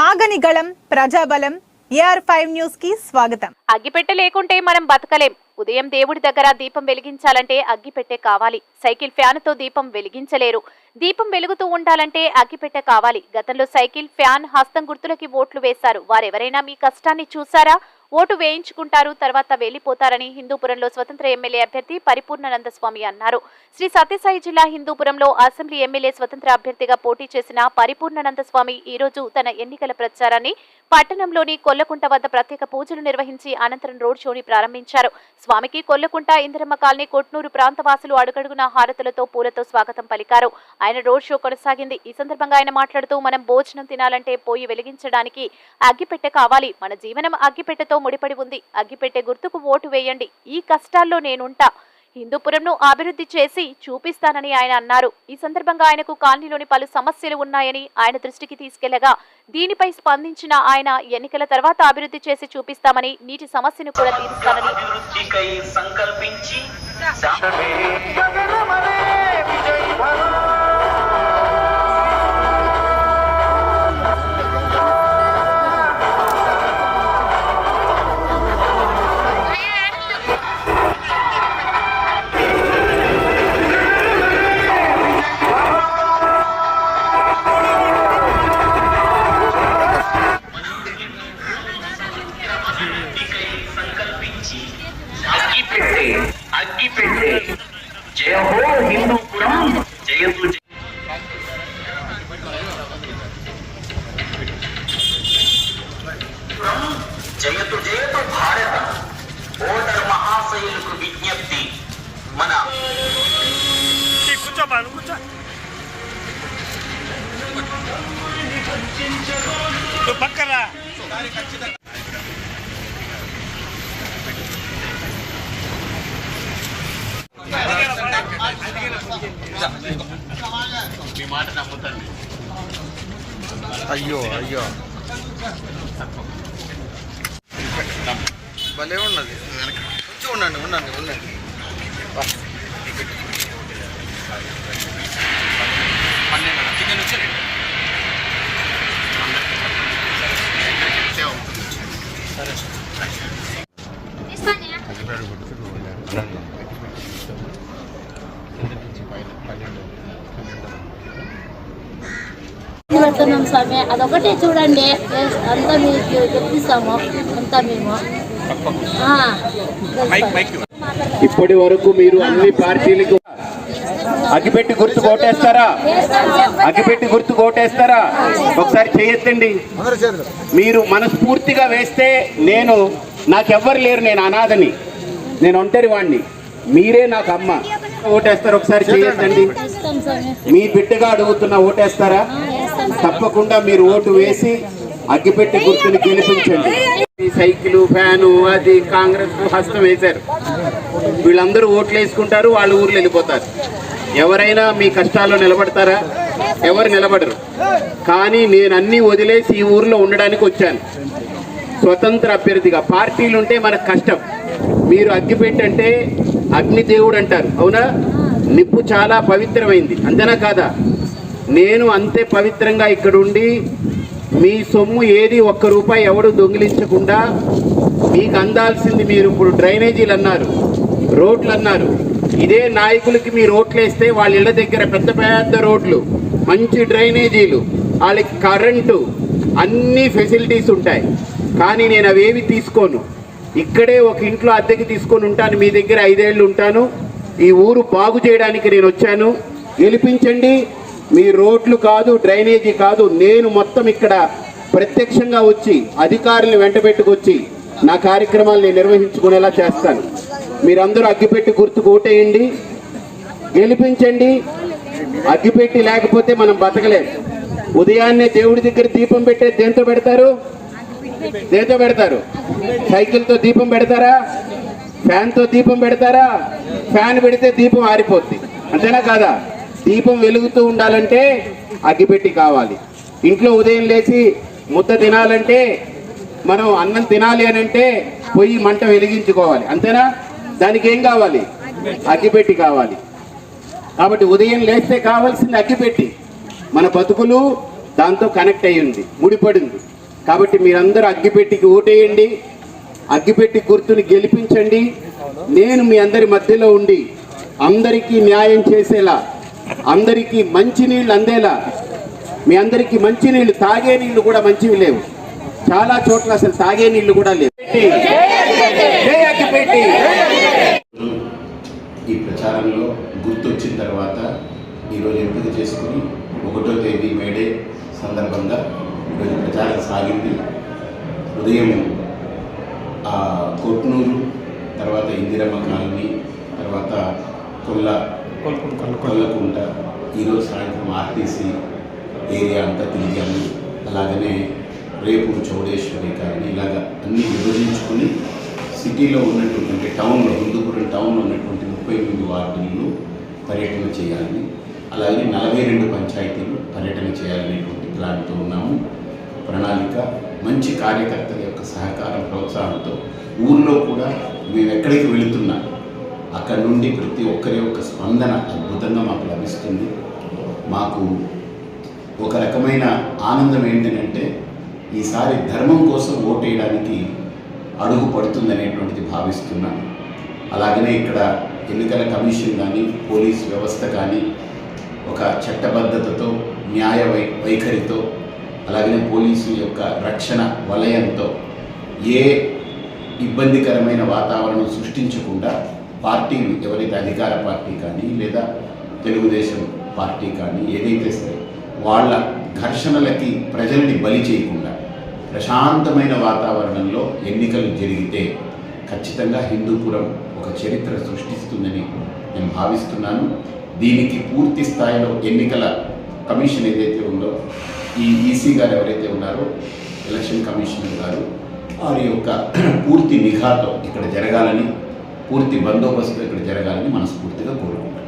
ఆగని గళం ప్రజాబలం AR five న్యూస్కి స్వాగతం. అగ్గిపెట్టె లేకుంటే మనం బతకలేం. ఉదయం దేవుడి దగ్గర దీపం వెలిగించాలంటే అగ్గిపెట్టె కావాలి. సైకిల్ ఫ్యాన్తో దీపం వెలిగించలేరు. దీపం వెలుగుతూ ఉండాలంటే అగ్గిపెట్టె కావాలి. గతంలో సైకిల్ ఫ్యాన్ హస్తం గుర్తులకి ఓట్లు వేశారు. వారెవరైనా మీ కష్టాన్ని చూసారా ఓటు వేయించుకుంటారు తర్వాత వెళ్ళిపోతారని హిందూపురంలో స్వతంత్ర ఎమ్మెల్యే అభ్యర్థి పరిపూర్ణానంద స్వామి అన్నారు. శ్రీ సత్యసాయి జిల్లా హిందూపురంలో అసెంబ్లీ ఎమ్మెల్యే స్వతంత్ర అభ్యర్థిగా పోటీ చేసిన పరిపూర్ణానంద స్వామి ఈ రోజు తన ఎన్నికల ప్రచారాన్ని పట్టణంలోని కొల్లకుంట వద్ద ప్రత్యేక పూజలు నిర్వహించి అనంతరం రోడ్ షోని ప్రారంభించారు. స్వామికి కొల్లకుంట ఇందిరమ్మ కాలనీ కొట్నూరు ప్రాంతవాసులు అడుగడుగున హారతులతో పూలతో స్వాగతం పలికారు. ఆయన రోడ్ షో కొనసాగింది. ఈ సందర్భంగా ఆయన మాట్లాడుతూ మనం భోజనం తినాలంటే పోయి వెలిగించడానికి అగ్గిపెట్టె కావాలి. మన జీవనం అగ్గిపెట్టెతో ముడిపడి ఉంది. అగ్గిపెట్టె గుర్తుకు ఓటు వేయండి. ఈ కష్టాల్లో నేనుంటా. హిందూపురంను అభివృద్ధి చేసి చూపిస్తానని ఆయన అన్నారు. ఈ సందర్భంగా ఆయనకు కాలనీలోని పలు సమస్యలు ఉన్నాయని ఆయన దృష్టికి తీసుకెళ్ళగా దీనిపై స్పందించిన ఆయన ఎన్నికల తర్వాత అభివృద్ధి చేసి చూపిస్తామని నీటి సమస్యను కూడా తీరుస్తానని. అభివృద్ధికై సంకల్పించి సంకల్పించి అగ్గి పెట్టే అగ్గి పెట్టే జయ హో హిందూపురం జయతు జయ జయతు జయతు భారత ఓటర్ మహాశయులకు విజ్ఞప్తి మన కూర్చోమ్మా నువ్వు మీ మాట నమ్ముతండి అయ్యో అయ్యో. భలే ఉన్నది. కొంచెం ఉండండి ఉండండి ఉండండి. వా. పెడుతున్నాం స్వామి. అదొకటే చూడండి. అంతా మీకు తెప్పిస్తాము అంతా మేము. ఇప్పటి వరకు మీరు అన్ని పార్టీలకు అగిపెట్టి గుర్తు కోటేస్తారా అగిపెట్టి గుర్తు కోటేస్తారా ఒకసారి చేయొద్దండి మీరు మనస్ఫూర్తిగా వేస్తే నేను నాకెవ్వరు లేరు నేను అనాథని. నేను ఒంటరి వాడిని మీరే నాకు అమ్మ. ఓటేస్తారు ఒకసారి చేయొద్దండి మీ బిడ్డగా అడుగుతున్న ఓటేస్తారా తప్పకుండా మీరు ఓటు వేసి అగ్గిపెట్టి గుర్తుని గెలిపించండి. ఈ సైకిల్ ఫ్యాను అది కాంగ్రెస్ హస్తం వేశారు. వీళ్ళందరూ ఓట్లు వేసుకుంటారు వాళ్ళ ఊర్లు వెళ్ళిపోతారు. ఎవరైనా మీ కష్టాల్లో నిలబడతారా? ఎవరు నిలబడరు. కానీ నేను అన్ని వదిలేసి ఈ ఊర్లో ఉండడానికి వచ్చాను. స్వతంత్ర అభ్యర్థిగా. పార్టీలు ఉంటే మనకు కష్టం. మీరు అగ్గిపెట్టి అంటే అగ్నిదేవుడు అంటారు. అవునా? నిప్పు చాలా పవిత్రమైంది. అంతేనా కాదా? నేను అంతే పవిత్రంగా ఇక్కడుండి మీ సొమ్ము ఏది ఒక్క రూపాయి ఎవడు దొంగిలించకుండా మీకు అందాల్సింది మీరు ఇప్పుడు డ్రైనేజీలు అన్నారు రోడ్లు అన్నారు. ఇదే నాయకులకి మీరు రోడ్లు వేస్తే వాళ్ళ ఇళ్ళ దగ్గర పెద్ద పెద్ద రోడ్లు మంచి డ్రైనేజీలు వాళ్ళకి కరెంటు అన్ని ఫెసిలిటీస్ ఉంటాయి. కానీ నేను అవేవి తీసుకోను. ఇక్కడే ఒక ఇంట్లో అద్దెకి తీసుకొని ఉంటాను మీ దగ్గర ఐదేళ్ళు ఉంటాను. ఈ ఊరు బాగు చేయడానికి నేను వచ్చాను. గెలిపించండి. మీ రోడ్లు కాదు డ్రైనేజీ కాదు నేను మొత్తం ఇక్కడ ప్రత్యక్షంగా వచ్చి అధికారులను వెంటబెట్టుకొచ్చి నా కార్యక్రమాల్ని నిర్వహించుకునేలా చేస్తాను. మీరందరూ అగ్గిపెట్టి గుర్తుకు ఓటేయండి. గెలిపించండి. అగ్గిపెట్టి లేకపోతే మనం బతకలేం. ఉదయాన్నే దేవుడి దగ్గర దీపం పెట్టే దేంతో పెడతారు? దేంతో పెడతారు? సైకిల్తో దీపం పెడతారా? ఫ్యాన్తో దీపం పెడతారా? ఫ్యాన్ పెడితే దీపం ఆరిపోద్ది. అంతేనా కాదా? దీపం వెలుగుతూ ఉండాలంటే అగ్గిపెట్టి కావాలి. ఇంట్లో ఉదయం లేచి ముద్ద తినాలంటే మనం అన్నం తినాలి అని అంటే పొయ్యి మంట వెలిగించుకోవాలి. అంతేనా? దానికి ఏం కావాలి? అగ్గిపెట్టి కావాలి. కాబట్టి ఉదయం లేస్తే కావాల్సింది అగ్గిపెట్టి. మన బతుకులు దాంతో కనెక్ట్ అయ్యింది ముడిపడింది. కాబట్టి మీరందరూ అగ్గిపెట్టికి ఓటేయండి. అగ్గిపెట్టి గుర్తుని గెలిపించండి. నేను మీ అందరి మధ్యలో ఉండి అందరికీ న్యాయం చేసేలా అందరికీ మంచినీళ్ళు అందేలా. మీ అందరికీ మంచినీళ్ళు తాగే నీళ్ళు కూడా మంచివి లేవు. చాలా చోట్ల అసలు తాగే నీళ్ళు కూడా లేవు. ఈ ప్రచారంలో గుర్తొచ్చిన తర్వాత ఈరోజు ఎంపిక చేసుకుని ఒకటో తేదీ మేడే సందర్భంగా ఈరోజు ప్రచారం సాగింది. ఉదయం కొట్నూరు తర్వాత ఇందిరమ్మ కాలనీ తర్వాత కొల్ల కొల్లకుంట ఈరోజు సాయంత్రం ఆర్టీసీ ఏరియా అంతా తిరిగాము. అలాగనే రేపు చౌడేశ్వరి కానీ ఇలాగ అన్నీ విభజించుకుని సిటీలో ఉన్నటువంటి టౌన్లో హిందూపురం టౌన్లో ఉన్నటువంటి ముప్పై ఎనిమిది వార్డులను పర్యటన చేయాలని అలాగే నలభై రెండు పంచాయతీలు పర్యటన చేయాలనేటువంటి ప్లాన్తో ఉన్నాము. ప్రణాళిక మంచి కార్యకర్తల యొక్క సహకారం ప్రోత్సాహంతో ఊర్లో కూడా మేము ఎక్కడికి వెళుతున్నా అక్కడ నుండి ప్రతి ఒక్కరి యొక్క స్పందన అద్భుతంగా మాకు లభిస్తుంది. మాకు ఒక రకమైన ఆనందం ఏంటంటే ఈసారి ధర్మం కోసం ఓటేయడానికి అడుగు పడుతుందనేటువంటిది భావిస్తున్నాను. అలాగనే ఇక్కడ ఎన్నికల కమిషన్ కానీ పోలీస్ వ్యవస్థ కానీ ఒక చట్టబద్ధతతో న్యాయ వై వైఖరితో అలాగనే పోలీసు యొక్క రక్షణ వలయంతో ఏ ఇబ్బందికరమైన వాతావరణం సృష్టించకుండా పార్టీలు ఎవరైతే అధికార పార్టీ కానీ లేదా తెలుగుదేశం పార్టీ కానీ ఏదైతే సరే వాళ్ళ ఘర్షణలకి ప్రజల్ని బలి చేయకుండా ప్రశాంతమైన వాతావరణంలో ఎన్నికలు జరిగితే ఖచ్చితంగా హిందూపురం ఒక చరిత్ర సృష్టిస్తుందని నేను భావిస్తున్నాను. దీనికి పూర్తి స్థాయిలో ఎన్నికల కమిషన్ ఏదైతే ఉందో ఈ ఈసీ గారు ఎవరైతే ఉన్నారో ఎలక్షన్ కమిషనర్ గారు వారి యొక్క పూర్తి నిఘాతో ఇక్కడ జరగాలని పూర్తి బందోబస్తు ఇక్కడ జరగాలని మనస్ఫూర్తిగా కోరుకుంటున్నాను